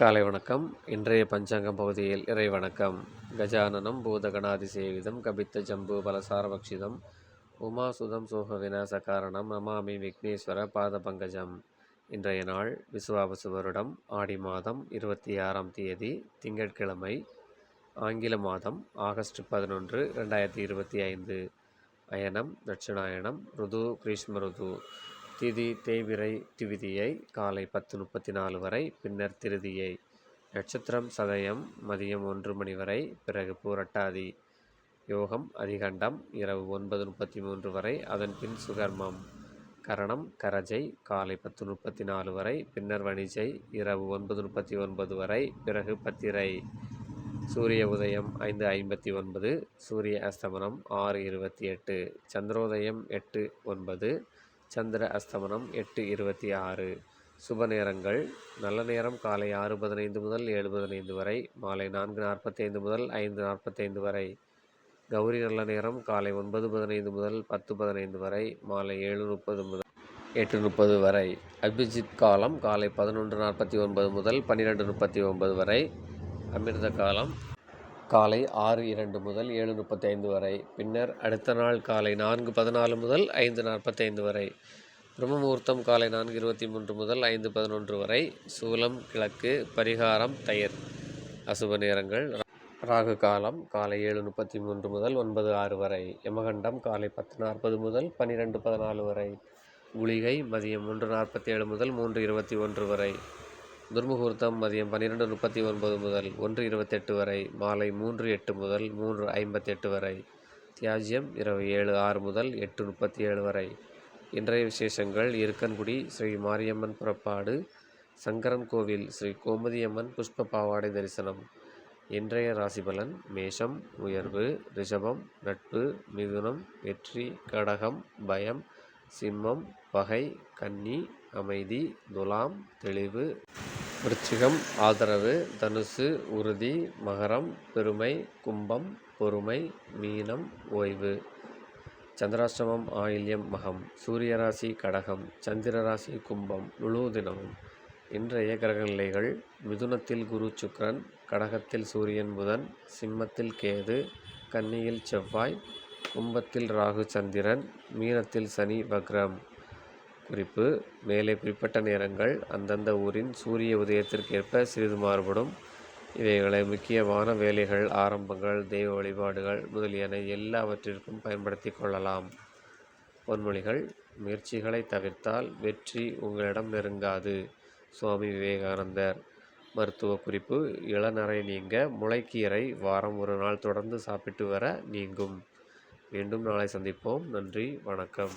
காலை வணக்கம். இன்றைய பஞ்சாங்கம் பகுதியில் இறை வணக்கம். கஜானனம் பூதகணாதிசேவிதம் கபித்த ஜம்பு பலசாரபக்ஷிதம் உமாசுதம் சோக விநாச காரணம் நமாமி விக்னேஸ்வர பாத பங்கஜம். இன்றைய நாள் விசுவாபசு வருடம் ஆடி மாதம் இருபத்தி ஆறாம் தேதி திங்கட்கிழமை ஆங்கில மாதம் ஆகஸ்ட் பதினொன்று ரெண்டாயிரத்தி இருபத்தி ஐந்து. அயனம் தட்சிணாயனம் ருது கிரீஷ்ம ருது திதி தேய்பிரை திவிதியை காலை பத்து முப்பத்தி நாலு வரை பின்னர் திருதியை. நட்சத்திரம் சதயம் மதியம் ஒன்று மணி வரை பிறகு பூரட்டாதி. யோகம் அதிகண்டம் இரவு ஒன்பது முப்பத்தி மூன்று வரை அதன் பின் சுகர்மம். கரணம் கரஜை காலை பத்து முப்பத்தி நாலு வரை பின்னர் வணிஜை இரவு ஒன்பது முப்பத்தி ஒன்பது வரை பிறகு பத்திரை. சூரிய உதயம் ஐந்து ஐம்பத்தி ஒன்பது சூரிய அஸ்தமனம் ஆறு இருபத்தி எட்டு சந்திரோதயம் எட்டு ஒன்பது சந்திர அஸ்தமனம் எட்டு இருபத்தி ஆறு. சுப நேரங்கள். நல்ல நேரம் காலை ஆறு பதினைந்து முதல் ஏழு பதினைந்து வரை மாலை நான்கு நாற்பத்தைந்து முதல் ஐந்து நாற்பத்தைந்து வரை. கௌரி நல்ல நேரம் காலை ஒன்பது பதினைந்து முதல் பத்து பதினைந்து வரை மாலை ஏழு முப்பது முதல் எட்டு முப்பது வரை. அபிஜித் காலம் காலை பதினொன்று நாற்பத்தி ஒன்பது முதல் பன்னிரெண்டு முப்பத்தி ஒன்பது வரை. அமிர்த காலம் காலை ஆறு இரண்டு முதல் ஏழு முப்பத்தைந்து வரை பின்னர் அடுத்த நாள் காலை நான்கு பதினாலு முதல் ஐந்து நாற்பத்தைந்து வரை பிரம்மமுகூர்த்தம் காலை நான்கு இருபத்தி மூன்று முதல் ஐந்து பதினொன்று வரை சூலம் கிழக்கு பரிகாரம் தயிர். அசுப நேரங்கள் ராகு காலம் காலை ஏழு முப்பத்தி மூன்று முதல் ஒன்பது ஆறு வரை யமகண்டம் காலை பத்து நாற்பது முதல் பன்னிரெண்டு பதினாலு வரை குளிகை மதியம் மூன்று நாற்பத்தி ஏழு முதல் மூன்று இருபத்தி ஒன்று வரை துர்முகூர்த்தம் மதியம் பன்னிரெண்டு முப்பத்தி ஒன்பது முதல் ஒன்று இருபத்தெட்டு வரை மாலை மூன்று எட்டு முதல் மூன்று ஐம்பத்தெட்டு வரை தியாஜ்யம் இரவு ஏழு ஆறு முதல் எட்டு முப்பத்தி ஏழு வரை. இன்றைய விசேஷங்கள் இருக்கன்குடி ஸ்ரீ மாரியம்மன் புறப்பாடு சங்கரன் கோவில் ஸ்ரீ கோமதியம்மன் புஷ்ப பாவாடை தரிசனம். இன்றைய ராசிபலன் மேஷம் உயர்வு ரிஷபம் நட்பு மிதுனம் வெற்றி கடகம் பயம் சிம்மம் பகை கன்னி அமைதி துலாம் தெளிவு. விருச்சிகம் ஆதரவு தனுசு உறுதி மகரம் பெருமை கும்பம் பொறுமை மீனம் ஓய்வு. சந்திராஷ்டமம் ஆயில்யம் மகம். சூரியராசி கடகம். சந்திரராசி கும்பம். முழு தினமும். இன்றைய கிரக நிலைகள் மிதுனத்தில் குரு சுக்ரன் கடகத்தில் சூரியன் புதன் சிம்மத்தில் கேது கன்னியில் செவ்வாய் கும்பத்தில் ராகு சந்திரன் மீனத்தில் சனி வக்ரம். குறிப்பு. மேலே குறிப்பிட்ட நேரங்கள் அந்தந்த ஊரின் சூரிய உதயத்திற்கேற்ப சிறிது மாறுபடும். இவைகளை முக்கியமான வேலைகள் ஆரம்பங்கள் தெய்வ வழிபாடுகள் முதலியன எல்லாவற்றிற்கும் பயன்படுத்தி கொள்ளலாம். பொன்மொழிகள் முயற்சிகளை தவிர்த்தால் வெற்றி உங்களிடம் நெருங்காது சுவாமி விவேகானந்தர். மருத்துவ குறிப்பு இளநரை நீங்க முளைக்கீரை வாரம் ஒரு நாள் தொடர்ந்து சாப்பிட்டு வர நீங்கும். மீண்டும் நாளை சந்திப்போம். நன்றி வணக்கம்.